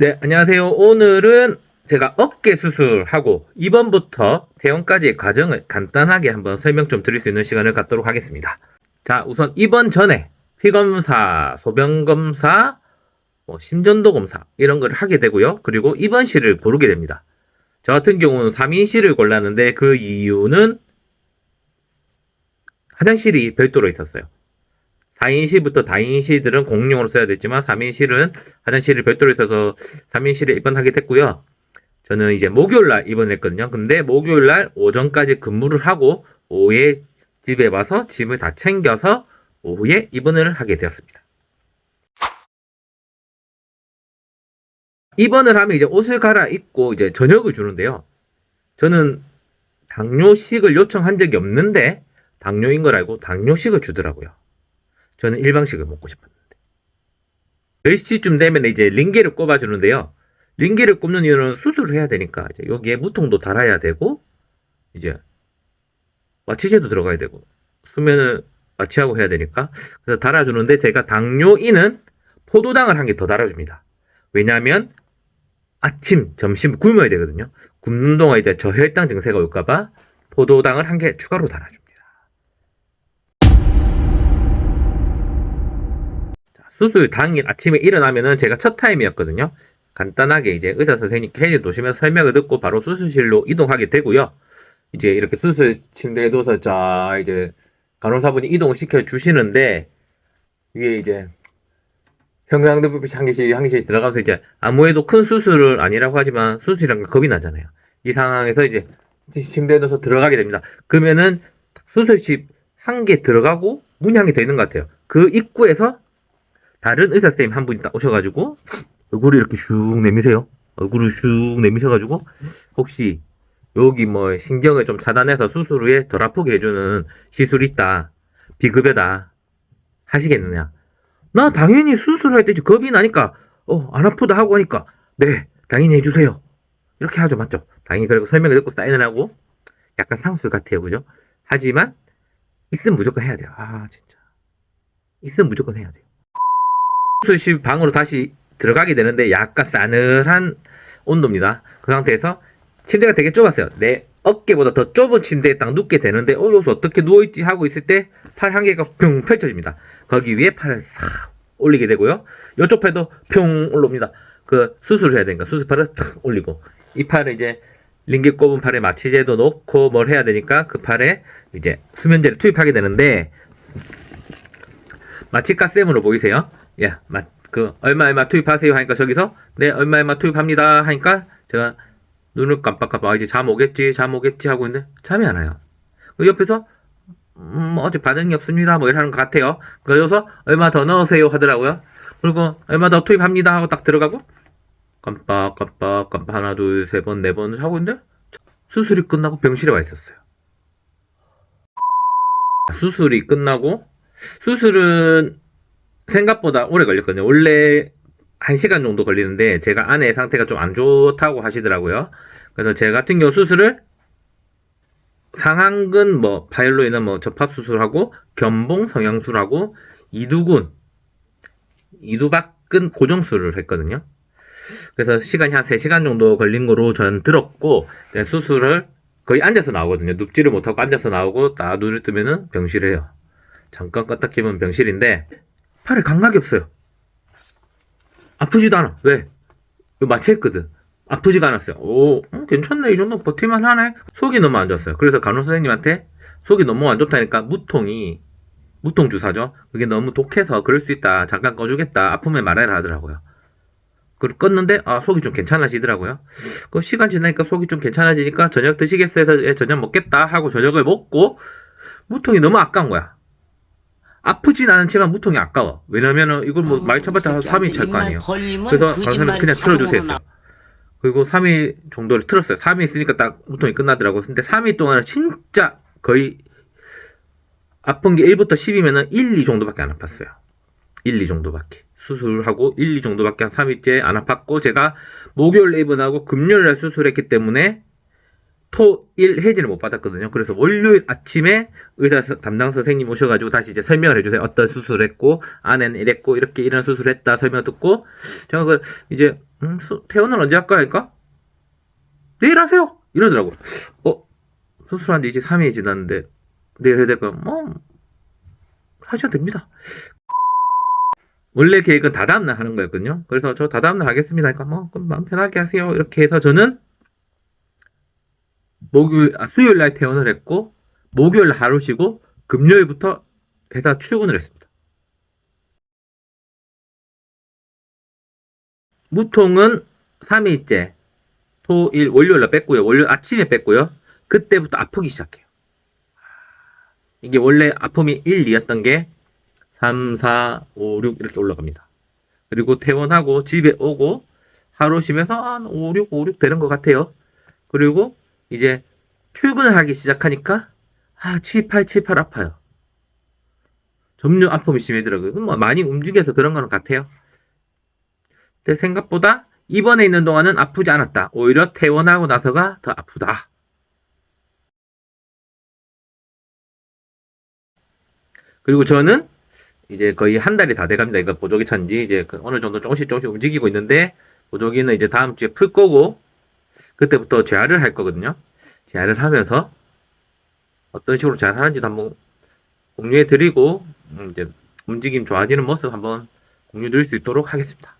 네, 안녕하세요. 오늘은 제가 어깨 수술하고 입원부터 퇴원까지의 과정을 간단하게 한번 설명 좀 드릴 수 있는 시간을 갖도록 하겠습니다. 자, 우선 입원 전에 피 검사, 소변 검사, 뭐 심전도 검사 이런 걸 하게 되고요. 그리고 입원실을 고르게 됩니다. 저 같은 경우는 3인실을 골랐는데 그 이유는 화장실이 별도로 있었어요. 4인실부터 다인실들은 공용으로 써야 됐지만 3인실은 화장실이 별도로 있어서 3인실에 입원하게 됐고요. 저는 이제 목요일날 입원했거든요. 근데 목요일날 오전까지 근무를 하고 오후에 집에 와서 짐을 다 챙겨서 오후에 입원을 하게 되었습니다. 입원을 하면 이제 옷을 갈아입고 이제 저녁을 주는데요. 저는 당뇨식을 요청한 적이 없는데 당뇨인 걸 알고 당뇨식을 주더라고요. 저는 일방식을 먹고 싶었는데. 10시쯤 되면 이제 링게를 꼽아주는데요. 링게를 꼽는 이유는 수술을 해야 되니까 이제 여기에 무통도 달아야 되고 이제 마취제도 들어가야 되고 수면을 마취하고 해야 되니까 그래서 달아주는데 제가 당뇨인은 포도당을 한 개 더 달아줍니다. 왜냐하면 아침, 점심 굶어야 되거든요. 굶는 동안 이제 저혈당 증세가 올까봐 포도당을 한 개 추가로 달아줍니다. 수술 당일 아침에 일어나면은 제가 첫 타임이었거든요. 간단하게 이제 의사 선생님께 해제 도시면서 설명을 듣고 바로 수술실로 이동하게 되고요. 이제 이렇게 수술 침대에 누워서 자 이제 간호사분이 이동을 시켜 주시는데 이게 이제 형상등급이 한 개씩 한 개씩 들어가면서 이제 아무래도 큰 수술은 아니라고 하지만 수술이란 건 겁이 나잖아요. 이 상황에서 이제 침대에 누워서 들어가게 됩니다. 그러면은 수술실 한개 들어가고 문이 한 개 더 있는 것 같아요. 그 입구에서 다른 의사 선생님 한 분이 딱 오셔가지고 얼굴을 이렇게 슉 내미세요. 얼굴을 슉 내미셔가지고 혹시 여기 뭐 신경을 좀 차단해서 수술 후에 덜 아프게 해주는 시술이 있다. 비급여다. 하시겠느냐? 나 당연히 수술할 때 겁이 나니까 어 안 아프다 하고 하니까 네 당연히 해주세요. 이렇게 하죠 맞죠? 당연히 그리고 설명을 듣고 사인을 하고 약간 상술 같아요 그죠? 하지만 있으면 무조건 해야 돼요. 아 진짜 있으면 무조건 해야 돼요. 수술실 방으로 다시 들어가게 되는데 약간 싸늘한 온도입니다. 그 상태에서 침대가 되게 좁았어요. 내 어깨보다 더 좁은 침대에 딱 눕게 되는데 어 여기서 어떻게 누워있지 하고 있을 때 팔 한 개가 평 펼쳐집니다. 거기 위에 팔을 싹 올리게 되고요. 이쪽 팔도 평 올라옵니다. 그 수술을 해야 되니까 수술팔을 탁 올리고 이 팔을 이제 링기 꼽은 팔에 마취제도 놓고 뭘 해야 되니까 그 팔에 이제 수면제를 투입하게 되는데 마취가 쌤으로 보이세요? 예, 마, 그 얼마 얼마 투입하세요 하니까 저기서 네 얼마 얼마 투입합니다 하니까 제가 눈을 깜빡깜빡 아, 이제 잠 오겠지 잠 오겠지 하고 있는데 잠이 안 와요. 그 옆에서 음, 뭐 아직 반응이 없습니다 뭐 이러는 것 같아요. 그래서 얼마 더 넣으세요 하더라고요. 그리고 얼마 더 투입합니다 하고 딱 들어가고 깜빡 깜빡 깜빡 하나 둘 세 번 네 번 하고 있는데 수술이 끝나고 병실에 와 있었어요. 수술이 끝나고 수술은 생각보다 오래 걸렸거든요. 원래 1시간 정도 걸리는데 제가 아내 상태가 좀 안 좋다고 하시더라고요. 그래서 제 같은 경우 수술을 상안근 뭐 파열로 인한 뭐 접합 수술하고 견봉 성형술하고 이두근 이두박근 고정술을 했거든요. 그래서 시간이 한 3시간 정도 걸린 거로 전 들었고 네, 수술을 거의 앉아서 나오거든요. 눕지를 못하고 앉아서 나오고 딱 눈을 뜨면은 병실이에요. 잠깐 껐다 키면 병실인데 팔에 감각이 없어요. 아프지도 않아. 왜? 마취했거든. 아프지가 않았어요. 오, 음, 괜찮네. 이 정도 버틸만 하네. 속이 너무 안 좋았어요. 그래서 간호 선생님한테 속이 너무 안 좋다니까 무통이 무통 주사죠. 그게 너무 독해서 그럴 수 있다. 잠깐 꺼주겠다. 아프면 말해라 하더라고요. 그걸 껐는데 아 속이 좀 괜찮아지더라고요. 그 시간 지나니까 속이 좀 괜찮아지니까 저녁 드시겠어요? 해서 예, 저녁 먹겠다 하고 저녁을 먹고 무통이 너무 아까운 거야. 아프진 않지만 무통이 아까워. 왜냐면은 이걸 뭐 많이 쳐봤자 한 3일 찰 거 아니에요. 그래서 강사님 그냥 틀어주세요. 했어요. 그리고 3일 정도를 틀었어요. 3일 있으니까 딱 무통이 끝나더라고요. 근데 3일 동안은 진짜 거의 아픈 게 1부터 10이면은 1, 2 정도밖에 안 아팠어요. 1, 2 정도밖에. 수술하고 1, 2 정도밖에 한 3일째 안 아팠고 제가 목요일 입원하고 금요일 날 수술했기 때문에 토, 일 해지를 못 받았거든요. 그래서 월요일 아침에 의사 서- 담당 선생님 오셔가지고 다시 이제 설명을 해주세요. 어떤 수술을 했고, 안에는 이랬고, 이렇게 이런 수술을 했다 설명 듣고, 제가 그 이제 음, 수, 퇴원을 언제 할까? 하니까, 내일 하세요! 이러더라고요. 어, 수술한 지 이제 3일이 지났는데, 내일 해야 될까요? 뭐, 하셔도 됩니다. 원래 계획은 다다음날 하는 거였거든요. 그래서 저 다다음날 하겠습니다. 하니까, 뭐, 그럼 마음 편하게 하세요. 이렇게 해서 저는, 목요일, 아, 수요일 날 퇴원을 했고, 목요일 날 하루 쉬고, 금요일부터 회사 출근을 했습니다. 무통은 3일째, 토, 일, 월요일 날 뺐고요. 월요일 아침에 뺐고요. 그때부터 아프기 시작해요. 이게 원래 아픔이 1, 2였던 게 3, 4, 5, 6 이렇게 올라갑니다. 그리고 퇴원하고 집에 오고 하루 쉬면서 한 5, 6, 5, 6 되는 것 같아요. 그리고 이제 출근을 하기 시작하니까 아, 7, 8, 7, 8 아파요. 점점 아픔이 심해지더라고요. 뭐 많이 움직여서 그런 거는 같아요. 근데 생각보다 입원해 있는 동안은 아프지 않았다. 오히려 퇴원하고 나서가 더 아프다. 그리고 저는 이제 거의 한 달이 다 돼갑니다. 이거 보조기 찬지 이제 그 어느 정도 조금씩 조금씩 움직이고 있는데 보조기는 이제 다음 주에 풀 거고 그때부터 재활을 할 거거든요. 재활을 하면서 어떤 식으로 재활하는지도 한번 공유해 드리고 음, 이제 움직임 좋아지는 모습 한번 공유 드릴 수 있도록 하겠습니다.